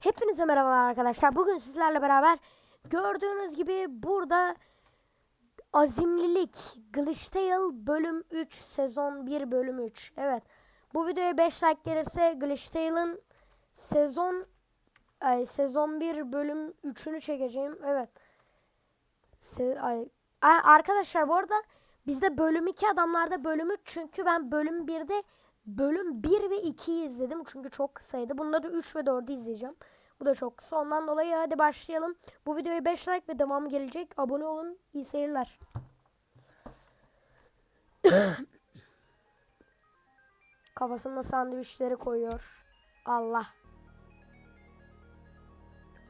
Hepinize merhabalar arkadaşlar. Bugün sizlerle beraber gördüğünüz gibi burada Azimlilik Glitchtale bölüm 3 sezon 1 bölüm 3. Evet. Bu videoya 5 like gelirse Glitchtale'ın sezon ay, sezon 1 bölüm 3'ünü çekeceğim. Evet. Se ay, Ay, arkadaşlar bu arada bizde bölüm 2 adamlarda bölüm 3 çünkü ben bölüm 1'de bölüm 1 ve 2'yi izledim çünkü çok kısaydı. Bunda da 3 ve 4'ü izleyeceğim. Bu da çok kısa. Ondan dolayı hadi başlayalım. Bu videoya 5 like ve devamı gelecek. Abone olun. İyi seyirler. Kafasına sandviçleri koyuyor. Allah.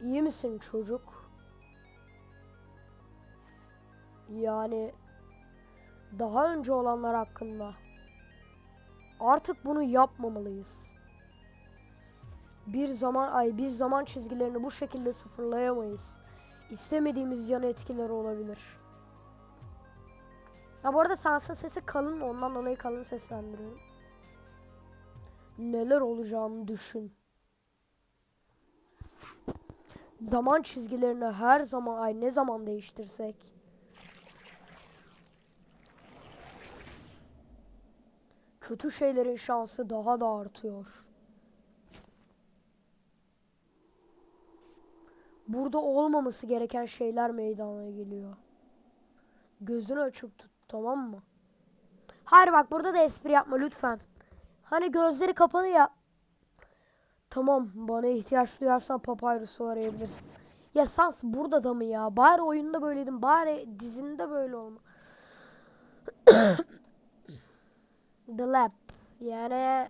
İyi misin çocuk? Yani daha önce olanlar hakkında. Artık bunu yapmamalıyız. Bir zaman ay biz zaman çizgilerini bu şekilde sıfırlayamayız. İstemediğimiz yan etkileri olabilir. Ha bu arada Sans'ın sesi kalın ondan dolayı kalın seslendiriyorum. Neler olacağını düşün. Zaman çizgilerini her zaman ay ne zaman değiştirsek kötü şeylerin şansı daha da artıyor. Burada olmaması gereken şeyler meydana geliyor. Gözünü açıp tut tamam mı? Hayır bak burada da espri yapma lütfen. Hani gözleri kapalı ya. Tamam bana ihtiyaç duyarsan Papyrus'u arayabilirsin. Ya Sans burada da mı ya? Bari oyunda böyleydin. Bari dizinde böyle olma. The Lab. Yani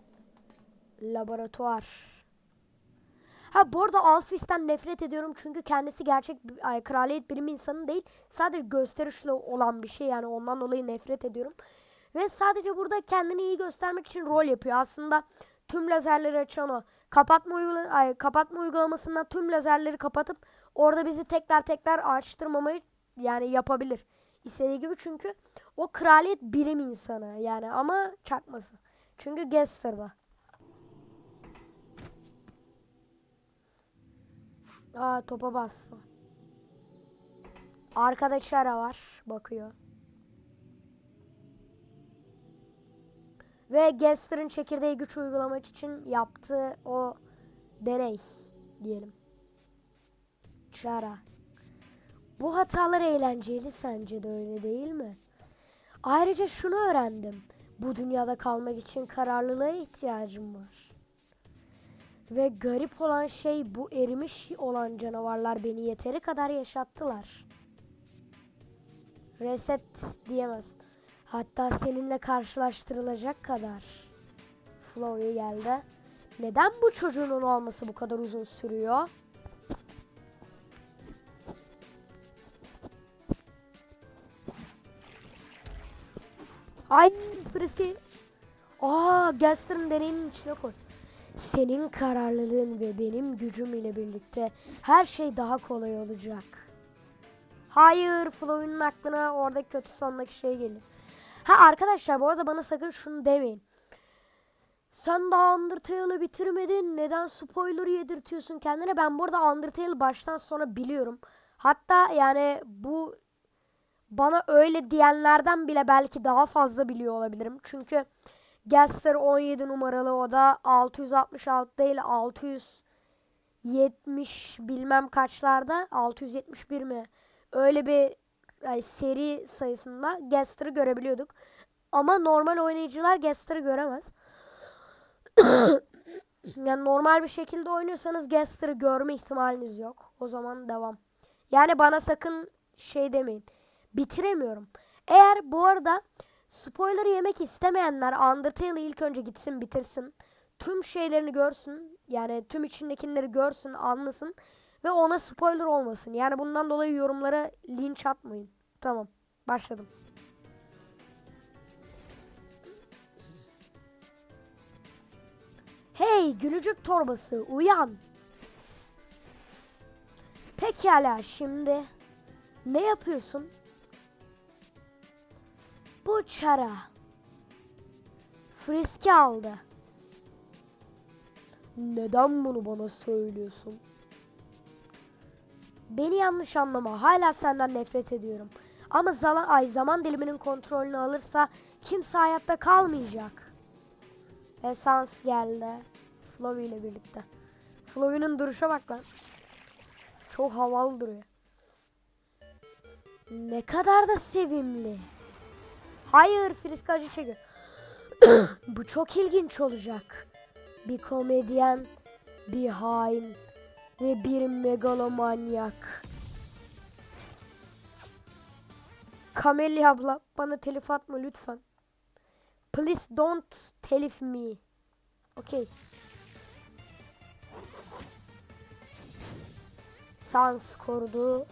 laboratuvar. Ha bu arada Alphys'ten nefret ediyorum çünkü kendisi gerçek bir- ay, kraliyet bilim insanı değil. Sadece gösterişli olan bir şey yani ondan dolayı nefret ediyorum. Ve sadece burada kendini iyi göstermek için rol yapıyor. Aslında tüm lazerleri açan o. Kapatma, uygula ay, kapatma uygulamasından tüm lazerleri kapatıp orada bizi tekrar tekrar açtırmamayı yani yapabilir. İstediği gibi çünkü o kraliyet bilim insanı yani ama çakması. Çünkü Gester'da. Aa topa bastı. Arkada Chara var. Bakıyor. Ve Gester'ın çekirdeği güç uygulamak için yaptığı o deney diyelim. Chara. Bu hatalar eğlenceli sence de öyle değil mi? Ayrıca şunu öğrendim. Bu dünyada kalmak için kararlılığa ihtiyacım var. Ve garip olan şey bu erimiş olan canavarlar beni yeteri kadar yaşattılar. Reset diyemez. Hatta seninle karşılaştırılacak kadar. Flowey geldi. Neden bu çocuğun olması bu kadar uzun sürüyor? Ay Frisky. Aa Gaster'ın deneyinin içine koy. Senin kararlılığın ve benim gücüm ile birlikte her şey daha kolay olacak. Hayır, Flow'un aklına oradaki kötü sondaki şey gelir. Ha arkadaşlar bu arada bana sakın şunu demeyin. Sen daha Undertale'ı bitirmedin. Neden spoiler yedirtiyorsun kendine? Ben burada Undertale'ı baştan sona biliyorum. Hatta yani bu bana öyle diyenlerden bile belki daha fazla biliyor olabilirim. Çünkü Gaster 17 numaralı o da 666 değil 670 bilmem kaçlarda 671 mi? Öyle bir yani seri sayısında Gaster'ı görebiliyorduk. Ama normal oynayıcılar Gaster'ı göremez. yani normal bir şekilde oynuyorsanız Gaster'ı görme ihtimaliniz yok. O zaman devam. Yani bana sakın şey demeyin. Bitiremiyorum. Eğer bu arada spoiler yemek istemeyenler Undertale'ı ilk önce gitsin bitirsin. Tüm şeylerini görsün. Yani tüm içindekileri görsün, anlasın. Ve ona spoiler olmasın. Yani bundan dolayı yorumlara linç atmayın. Tamam. Başladım. Hey gülücük torbası uyan. Pekala şimdi ne yapıyorsun? Çara. Friski aldı. Neden bunu bana söylüyorsun? Beni yanlış anlama. Hala senden nefret ediyorum. Ama zala, ay zaman diliminin kontrolünü alırsa kimse hayatta kalmayacak. Esans geldi. Flowey ile birlikte. Flowey'nin duruşa bak lan. Çok havalı duruyor. Ne kadar da sevimli. Hayır Friska acı çekiyor. Bu çok ilginç olacak. Bir komedyen, bir hain ve bir megalomanyak. Kamelya abla bana telif atma lütfen. Please don't telif me. Okay. Sans korudu.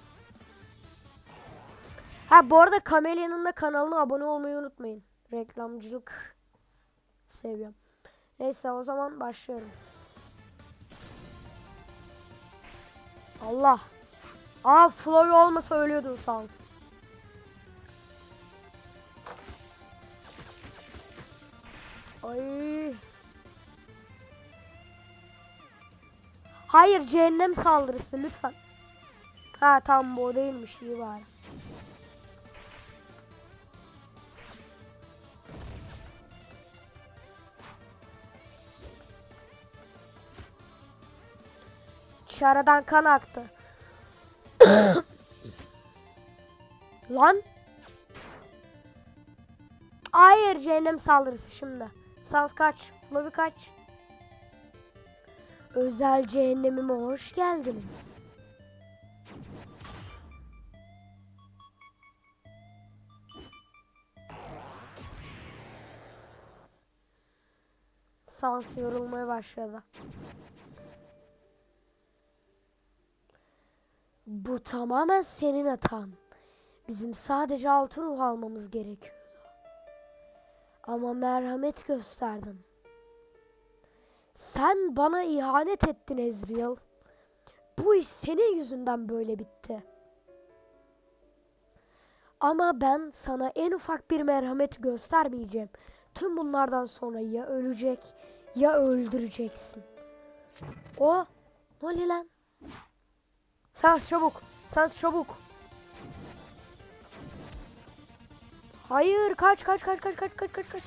Ha bu arada Kamelya'nın da kanalına abone olmayı unutmayın. Reklamcılık seviyorum. Neyse o zaman başlıyorum. Allah. Aa Flowy olmasa ölüyordun Sans. Ay. Hayır cehennem saldırısı lütfen. Ha tamam bu değilmiş iyi bari. Çaradan kan aktı. Lan. Hayır cehennem saldırısı şimdi. Sans kaç. Flovi kaç. Özel cehennemime hoş geldiniz. Sans yorulmaya başladı. Bu tamamen senin hatan. Bizim sadece altı ruh almamız gerekiyordu. Ama merhamet gösterdin. Sen bana ihanet ettin Ezreal. Bu iş senin yüzünden böyle bitti. Ama ben sana en ufak bir merhamet göstermeyeceğim. Tüm bunlardan sonra ya ölecek ya öldüreceksin. O ne oluyor lan? Sans çabuk. Sans çabuk. Hayır kaç kaç kaç kaç kaç kaç kaç kaç.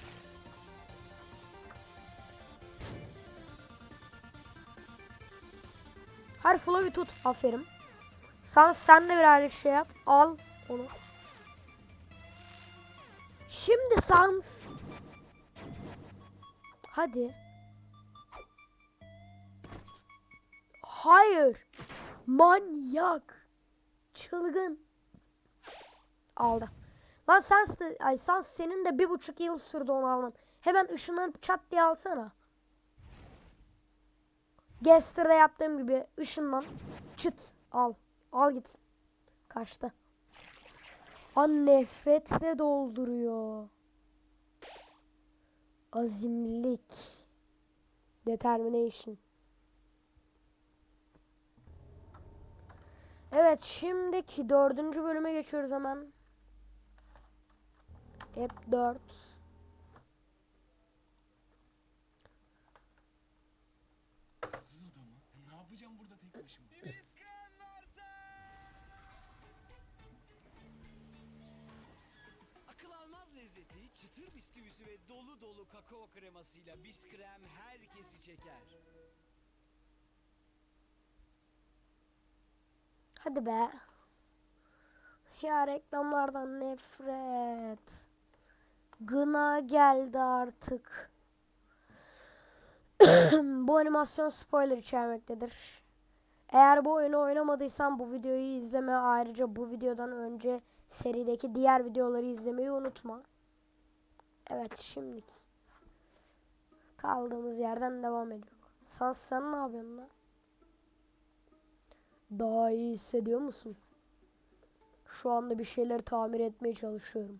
Her Flow'u tut. Aferin. Sans sen de birazcık şey yap. Al onu. Şimdi Sans. Hadi. Hayır. Manyak. Çılgın. Aldı. Lan de, ay Sans senin de bir buçuk yıl sürdü onu alman. Hemen ışınlanıp çat diye alsana. Gaster'da yaptığım gibi ışınlan. Çıt al. Al git. Kaçtı. An nefretle dolduruyor. Azimlilik. Determination. Evet şimdiki dördüncü bölüme geçiyoruz hemen. Hep dört. Issız adamı. Ne yapacağım burada tek başıma? Akıl almaz lezzeti, çıtır bisküvisi ve dolu dolu kakao kremasıyla biskrem herkesi çeker. Hadi be. Ya reklamlardan nefret. Gına geldi artık. bu animasyon spoiler içermektedir. Eğer bu oyunu oynamadıysan bu videoyu izleme. Ayrıca bu videodan önce serideki diğer videoları izlemeyi unutma. Evet şimdilik. Kaldığımız yerden devam ediyor. Sans sen ne yapıyorsun lan? Daha iyi hissediyor musun? Şu anda bir şeyleri tamir etmeye çalışıyorum.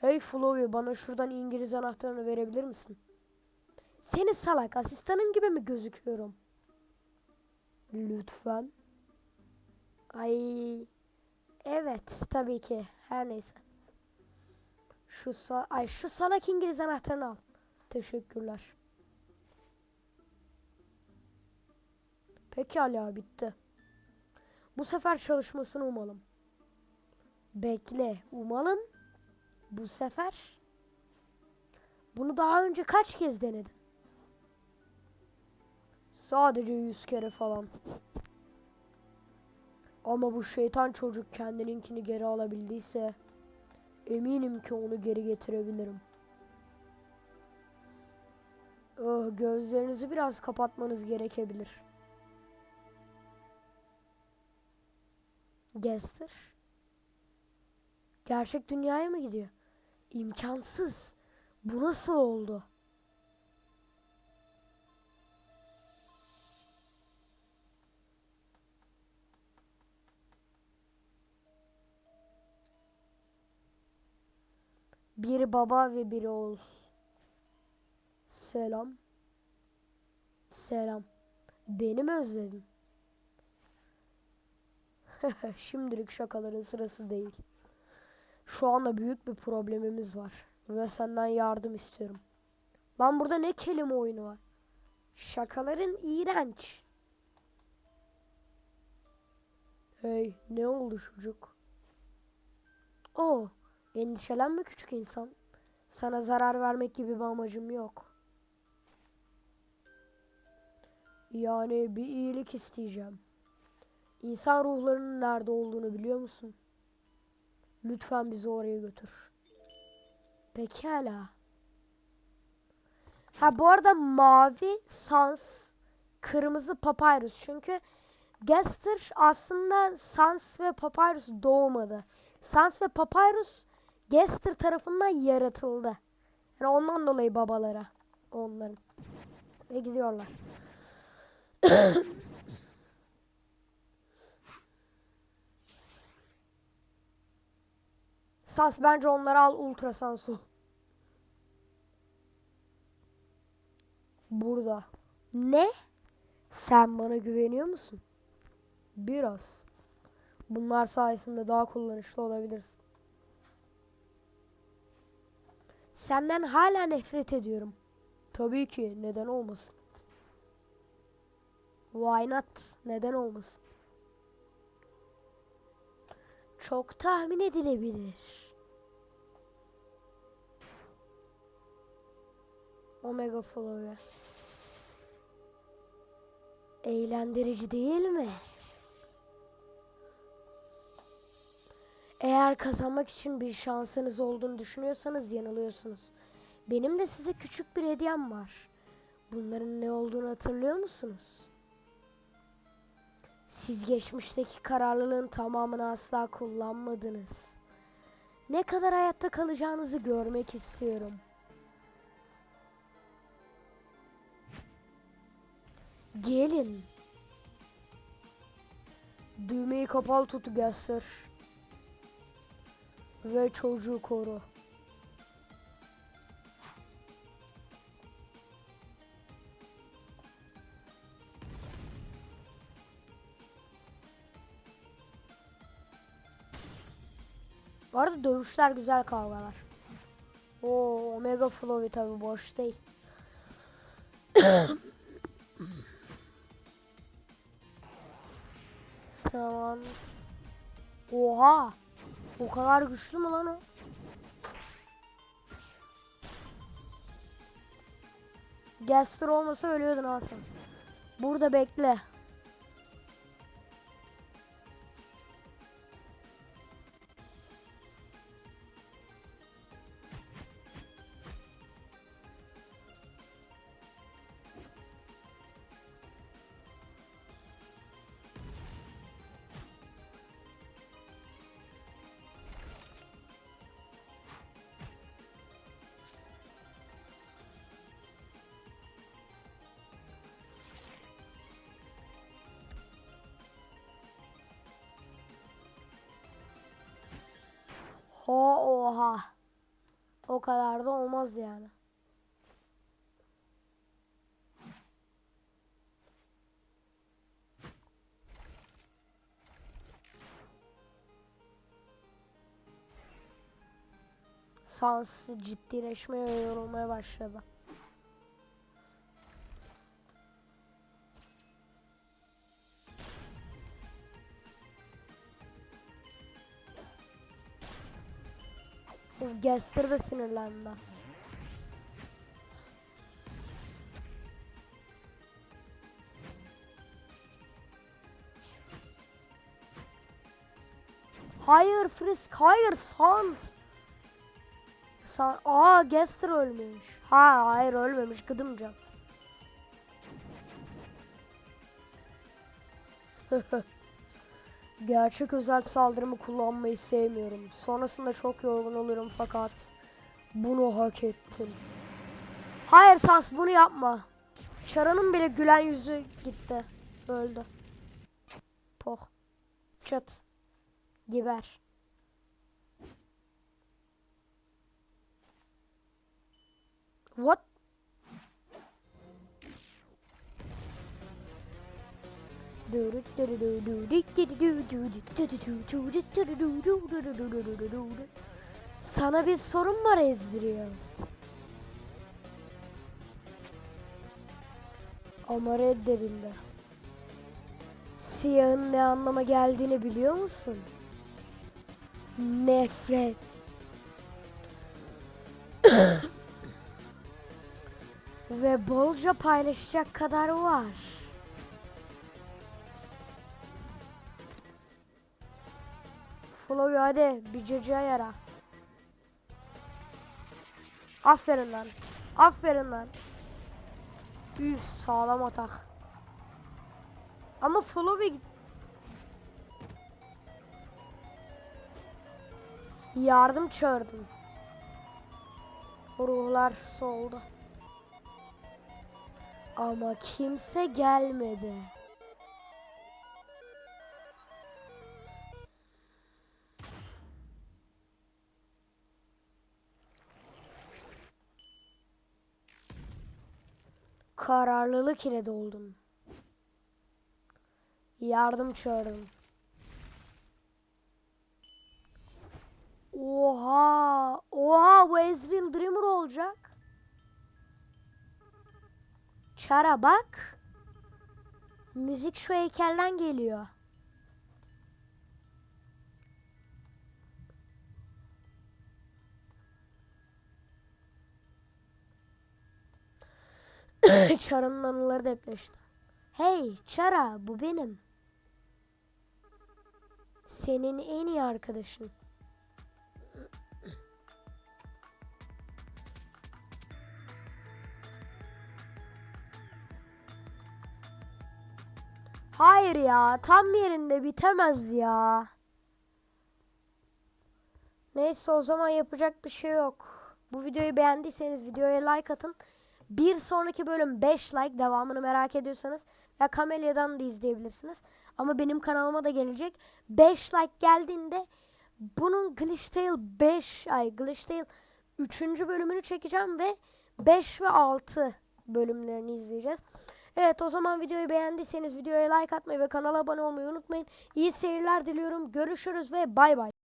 Hey Flowey bana şuradan İngiliz anahtarını verebilir misin? Seni salak asistanın gibi mi gözüküyorum? Lütfen. Ay. Evet tabii ki. Her neyse. Şu sa ay şu salak İngiliz anahtarını al. Teşekkürler. Pekala bitti. Bu sefer çalışmasını umalım. Bekle, umalım. Bu sefer. Bunu daha önce kaç kez denedin? Sadece yüz kere falan. Ama bu şeytan çocuk kendininkini geri alabildiyse eminim ki onu geri getirebilirim. Oh, gözlerinizi biraz kapatmanız gerekebilir. Gester. Gerçek dünyaya mı gidiyor? İmkansız. Bu nasıl oldu? Bir baba ve bir oğul. Selam. Selam. Beni mi özledin? Şimdilik şakaların sırası değil. Şu anda büyük bir problemimiz var. Ve senden yardım istiyorum. Lan burada ne kelime oyunu var? Şakaların iğrenç. Hey ne oldu çocuk? Oo endişelenme küçük insan. Sana zarar vermek gibi bir amacım yok. Yani bir iyilik isteyeceğim. İnsan ruhlarının nerede olduğunu biliyor musun? Lütfen bizi oraya götür. Pekala. Ha bu arada mavi sans, kırmızı papyrus. Çünkü Gester aslında sans ve papyrus doğmadı. Sans ve papyrus Gester tarafından yaratıldı. Yani ondan dolayı babalara onların. Ve gidiyorlar. Sans bence onları al ultra. Burada. Ne? Sen bana güveniyor musun? Biraz. Bunlar sayesinde daha kullanışlı olabilirsin. Senden hala nefret ediyorum. Tabii ki neden olmasın? Why not? Neden olmasın? Çok tahmin edilebilir. Omega Flow'ya. Eğlendirici değil mi? Eğer kazanmak için bir şansınız olduğunu düşünüyorsanız yanılıyorsunuz. Benim de size küçük bir hediyem var. Bunların ne olduğunu hatırlıyor musunuz? Siz geçmişteki kararlılığın tamamını asla kullanmadınız. Ne kadar hayatta kalacağınızı görmek istiyorum. Gelin. Düğmeyi kapalı tut göster. Ve çocuğu koru. Bu arada dövüşler güzel kavgalar. Oo, Omega Flow'u tabi boş değil. Saman. Oha. O kadar güçlü mü lan o? Gaster olmasa ölüyordun Hasan. Burada bekle. Ho oha. O kadar da olmaz yani. Sans ciddileşmeye ve yorulmaya başladı. Gaster da sinirlendi. Hayır Frisk, hayır Sans. San Aa Gaster ölmüş. Ha hayır ölmemiş gıdımcan. Gerçek özel saldırımı kullanmayı sevmiyorum. Sonrasında çok yorgun olurum fakat bunu hak ettin. Hayır Sans bunu yapma. Çara'nın bile gülen yüzü gitti. Öldü. Poh. Çat. Geber. What? Sana bir sorun var Ezdiriyor. Ama reddedildi. Siyahın ne anlama geldiğini biliyor musun? Nefret. Ve bolca paylaşacak kadar var. Flowy hadi bir cacığa yara. Aferin lan. Aferin lan. Üf sağlam atak. Ama Flowy yardım çağırdım. Ruhlar soldu. Ama kimse gelmedi. Kararlılık ile doldum. Yardım çağırdım. Oha! Oha bu Ezreal Dreamer olacak. Çara bak. Müzik şu heykelden geliyor. Çara'nın anıları depreşti. Hey Çara bu benim. Senin en iyi arkadaşın. Hayır ya tam yerinde bitemez ya. Neyse o zaman yapacak bir şey yok. Bu videoyu beğendiyseniz videoya like atın. Bir sonraki bölüm 5 like devamını merak ediyorsanız ya Kamelya'dan da izleyebilirsiniz. Ama benim kanalıma da gelecek. 5 like geldiğinde bunun Glitch Tale 5 ay Glitch Tale 3. bölümünü çekeceğim ve 5 ve 6 bölümlerini izleyeceğiz. Evet o zaman videoyu beğendiyseniz videoya like atmayı ve kanala abone olmayı unutmayın. İyi seyirler diliyorum. Görüşürüz ve bay bay.